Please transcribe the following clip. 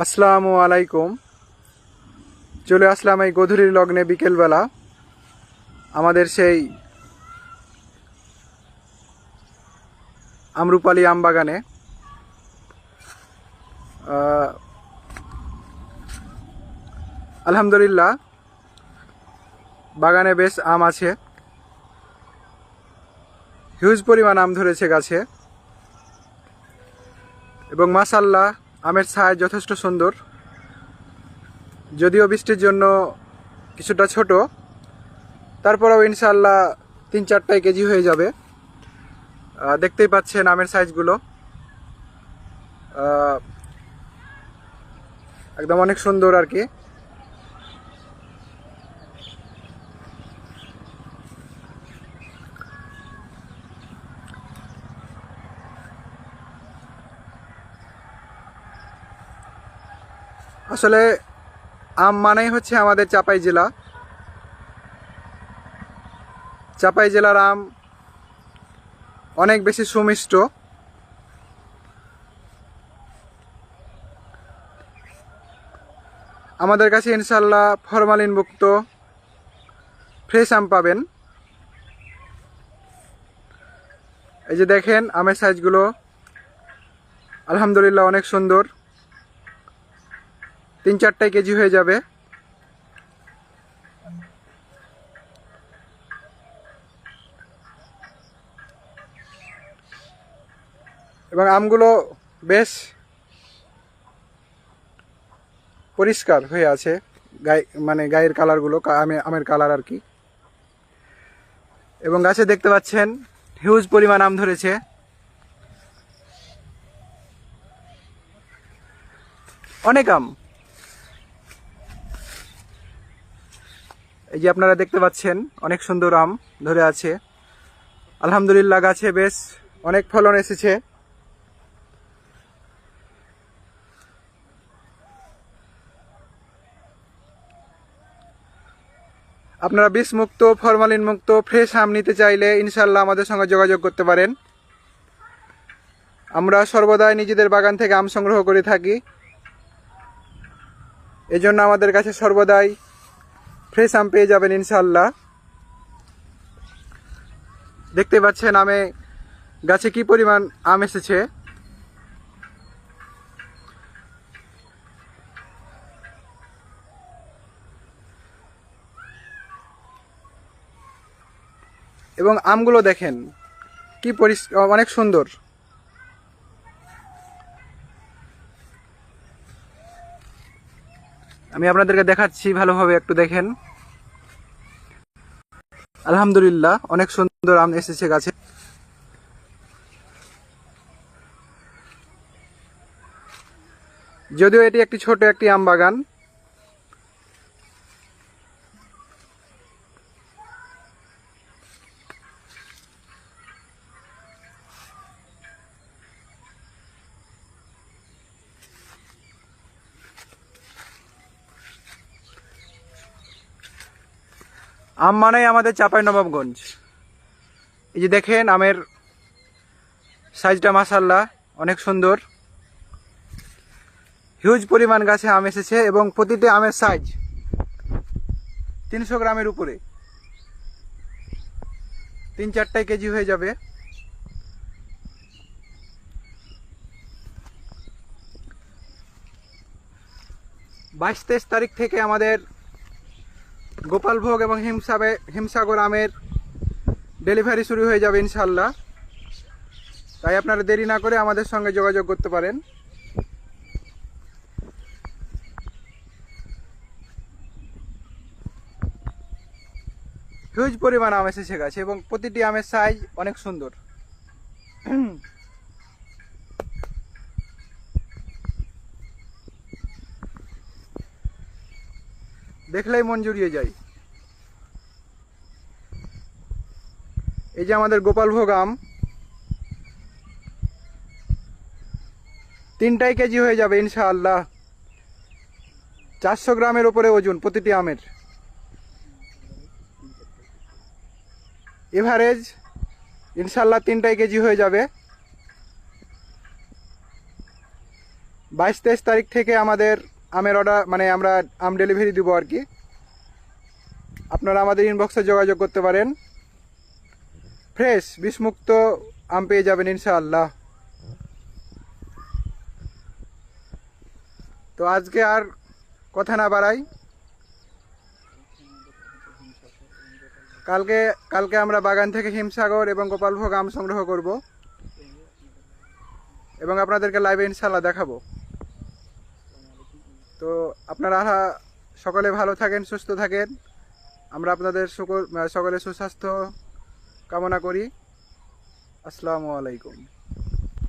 আসসালামু আলাইকুম। চলে আসলাম এই গধূলির লগ্নে বিকেলবেলা। আমাদের সেই আমরুপালি আম বাগানে আলহামদুলিল্লাহ, বাগানে বেশ আম আছে। হিউজ পরিমাণ আম ধরেছে গাছে। এবং মাসাল্লাহ আমের ছায় যথেষ্ট সুন্দর। যদিও বৃষ্টির জন্য কিছুটা ছোট, তারপরেও ইনশাল্লাহ তিন চারটাই কেজি হয়ে যাবে। দেখতেই পাচ্ছেন আমের সাইজগুলো। একদম অনেক সুন্দর আর কি। আসলে আম মানেই হচ্ছে আমাদের চাপাই জেলা। চাপাই জেলার আম অনেক বেশি সুমিষ্ট। আমাদের কাছে ইনশাল্লাহ ফরমালিন মুক্ত ফ্রেশ আম পাবেন। এই যে দেখেন, আমের সাইজগুলো আলহামদুলিল্লাহ অনেক সুন্দর। তিন চারটায় কেজি হয়ে যাবে। এবং আমগুলো বেশ পরিষ্কার হয়ে আছে। গায়ে মানে গায়ের কালারগুলো আমের কালার আর কি। এবং গাছে দেখতে পাচ্ছেন, হিউজ পরিমাণ আম ধরেছে। অনেক আম। এই যে আপনারা দেখতে পাচ্ছেন, অনেক সুন্দর আম ধরে আছে। আলহামদুলিল্লাহ গাছে বেশ অনেক ফলন এসেছে। আপনারা বিষ মুক্ত ফরমালিন মুক্ত ফ্রেশ আম নিতে চাইলে ইনশাল্লাহ আমাদের সঙ্গে যোগাযোগ করতে পারেন। আমরা সর্বদাই নিজেদের বাগান থেকে আম সংগ্রহ করে থাকি। এজন্য আমাদের কাছে সর্বদাই ফ্রেশ আম পেয়ে যাবেন ইনশাল্লাহ দেখতে পাচ্ছেন আমে গাছে কি পরিমাণ আম এসেছে। এবং আমগুলো দেখেন, কি পরিস, অনেক সুন্দর। আমি আপনাদেরকে দেখাচ্ছি ভালোভাবে, একটু দেখেন। আলহামদুলিল্লাহ, অনেক সুন্দর আম এসেছে গাছে। যদিও এটি একটি ছোট একটি আম বাগান আম মানেই আমাদের চাপাই নবাবগঞ্জ। এই যে দেখেন, আমের সাইজটা মাসাল্লাহ অনেক সুন্দর। হিউজ পরিমাণ গাছে আম এসেছে এবং প্রতিটি আমের সাইজ তিনশো গ্রামের উপরে। তিন চারটায় কেজি হয়ে যাবে। বাইশ তেইশ তারিখ থেকে আমাদের গোপালভোগ এবং হিমসাবে হিমসাগর আমের ডেলিভারি শুরু হয়ে যাবে ইনশাল্লাহ তাই আপনারা দেরি না করে আমাদের সঙ্গে যোগাযোগ করতে পারেন। হিউজ পরিমাণ আম এসেছে গাছে, এবং প্রতিটি আমের সাইজ অনেক সুন্দর। দেখলেই মন জুড়িয়ে যায়। এই যে আমাদের গোপালভোগ আম, তিনটাই কেজি হয়ে যাবে ইনশাআল্লাহ। চারশো গ্রামের ওপরে ওজন প্রতিটি আমের। এভারেজ ইনশাল্লাহ তিনটাই কেজি হয়ে যাবে। বাইশ তেইশ তারিখ থেকে আমাদের আমের অর্ডার মানে আমরা আম ডেলিভারি দেবো আর কি। আপনারা আমাদের ইনবক্সে যোগাযোগ করতে পারেন। ফ্রেশ বিষমুক্ত আম পেয়ে যাবেন ইনশাআল্লাহ। তো আজকে আর কথা না বাড়াই। কালকে কালকে আমরা বাগান থেকে হিমসাগর এবং গোপালভোগ আম সংগ্রহ করব। এবং আপনাদেরকে লাইভে ইনশাল্লাহ দেখাবো। তো আপনারা সকলে ভালো থাকেন, সুস্থ থাকেন। আমরা আপনাদের সকল সকলে সুস্বাস্থ্য কামনা করি। আসসালামু আলাইকুম।